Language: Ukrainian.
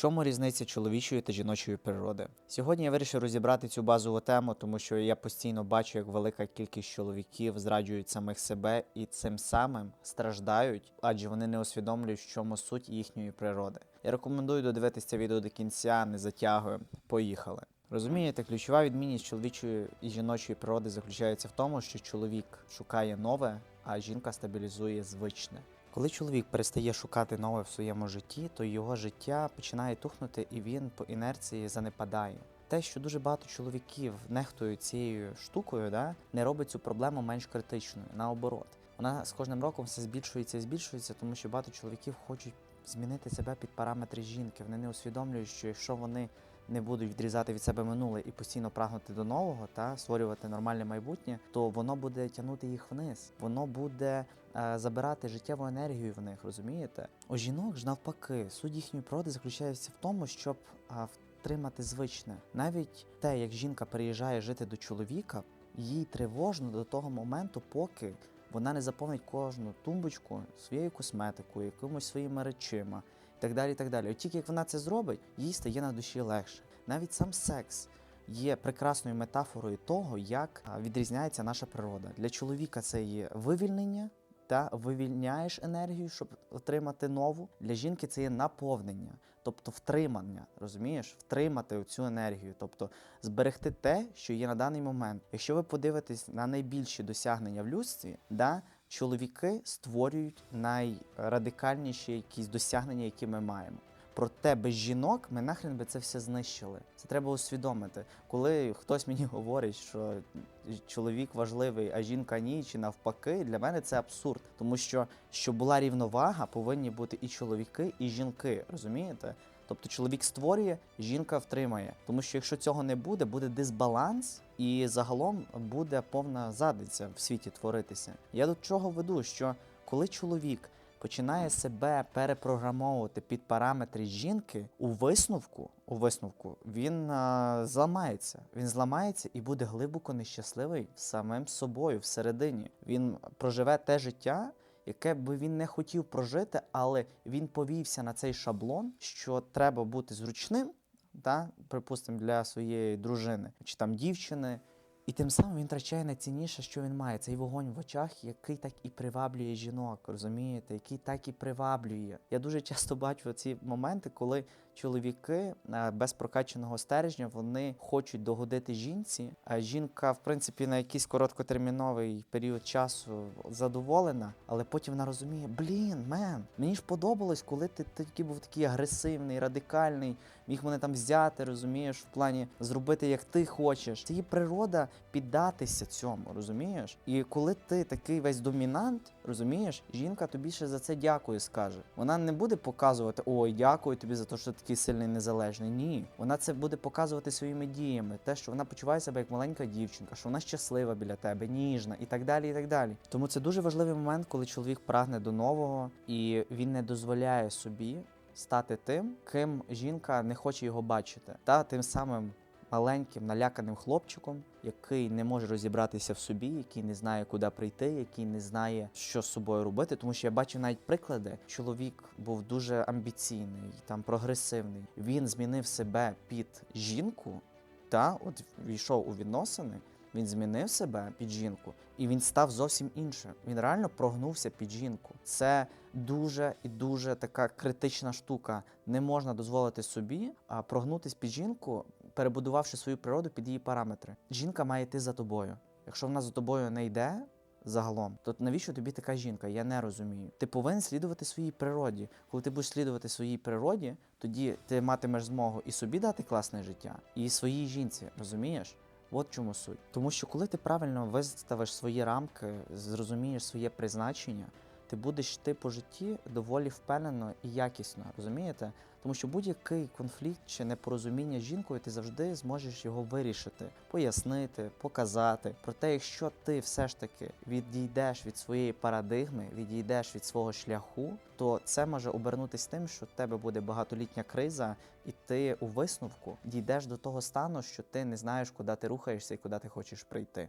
чому різниця чоловічої та жіночої природи? Сьогодні я вирішив розібрати цю базову тему, тому що я постійно бачу, як велика кількість чоловіків зраджують самих себе і цим самим страждають, адже вони не усвідомлюють, в чому суть їхньої природи. Я рекомендую додивитися відео до кінця, не затягую. Поїхали. Розумієте, ключова відмінність чоловічої і жіночої природи заключається в тому, що чоловік шукає нове, а жінка стабілізує звичне. Коли чоловік перестає шукати нове в своєму житті, то його життя починає тухнути і він по інерції занепадає. Те, що дуже багато чоловіків нехтують цією штукою, да, не робить цю проблему менш критичною. Наоборот, вона з кожним роком все збільшується і збільшується, тому що багато чоловіків хочуть змінити себе під параметри жінки. Вони не усвідомлюють, що якщо вони не будуть відрізати від себе минуле і постійно прагнути до нового та створювати нормальне майбутнє, то воно буде тягнути їх вниз. Воно буде е, забирати життєву енергію в них, розумієте? У жінок ж навпаки, суть їхньої природи заключається в тому, щоб е, втримати звичне. Навіть те, як жінка переїжджає жити до чоловіка, їй тривожно до того моменту, поки вона не заповнить кожну тумбочку своєю косметикою, якимось своїми речима так далі. так далі. От тільки як вона це зробить, їй стає на душі легше. Навіть сам секс є прекрасною метафорою того, як відрізняється наша природа. Для чоловіка це є вивільнення. Та вивільняєш енергію, щоб отримати нову. Для жінки це є наповнення, тобто втримання. Розумієш, втримати цю енергію, тобто зберегти те, що є на даний момент. Якщо ви подивитесь на найбільші досягнення в людстві, да, чоловіки створюють найрадикальніші якісь досягнення, які ми маємо. Проте без жінок ми нахрен би це все знищили. Це треба усвідомити. Коли хтось мені говорить, що чоловік важливий, а жінка ні, чи навпаки, для мене це абсурд. Тому що щоб була рівновага, повинні бути і чоловіки, і жінки. Розумієте? Тобто чоловік створює, жінка втримає. Тому що якщо цього не буде, буде дисбаланс, і загалом буде повна задиця в світі творитися. Я до чого веду, що коли чоловік починає себе перепрограмовувати під параметри жінки у висновку, у висновку він а, зламається. Він зламається і буде глибоко нещасливий самим собою всередині. Він проживе те життя. Яке би він не хотів прожити, але він повівся на цей шаблон, що треба бути зручним, да, припустимо, для своєї дружини чи там дівчини. І тим самим він втрачає найцінніше, що він має. Цей вогонь в очах, який так і приваблює жінок, розумієте, який так і приваблює. Я дуже часто бачу ці моменти, коли чоловіки е, без прокачаного стержня вони хочуть догодити жінці. А жінка, в принципі, на якийсь короткотерміновий період часу задоволена, але потім вона розуміє: блін, мен, мені ж подобалось, коли ти такий був такий агресивний, радикальний, міг мене там взяти, розумієш, в плані зробити як ти хочеш. Це її природа піддатися цьому, розумієш? І коли ти такий весь домінант, розумієш, жінка тобі ще за це дякую скаже. Вона не буде показувати ой, дякую тобі за те, що ти такий сильний незалежний. Ні, вона це буде показувати своїми діями, те, що вона почуває себе як маленька дівчинка, що вона щаслива біля тебе, ніжна і так далі. І так далі. Тому це дуже важливий момент, коли чоловік прагне до нового і він не дозволяє собі. Стати тим, ким жінка не хоче його бачити, та тим самим маленьким наляканим хлопчиком, який не може розібратися в собі, який не знає, куди прийти, який не знає, що з собою робити. Тому що я бачив навіть приклади. Чоловік був дуже амбіційний, там прогресивний. Він змінив себе під жінку, та от війшов у відносини. Він змінив себе під жінку, і він став зовсім іншим. Він реально прогнувся під жінку. Це дуже і дуже така критична штука. Не можна дозволити собі а, прогнутись під жінку, перебудувавши свою природу під її параметри. Жінка має йти за тобою. Якщо вона за тобою не йде. Загалом, то навіщо тобі така жінка? Я не розумію. Ти повинен слідувати своїй природі. Коли ти будеш слідувати своїй природі, тоді ти матимеш змогу і собі дати класне життя, і своїй жінці, розумієш? От чому суть. Тому що коли ти правильно виставиш свої рамки, зрозумієш своє призначення, ти будеш йти по житті доволі впевнено і якісно, розумієте? Тому що будь-який конфлікт чи непорозуміння з жінкою ти завжди зможеш його вирішити, пояснити, показати. Проте, якщо ти все ж таки відійдеш від своєї парадигми, відійдеш від свого шляху, то це може обернутися тим, що в тебе буде багатолітня криза, і ти у висновку дійдеш до того стану, що ти не знаєш, куди ти рухаєшся і куди ти хочеш прийти.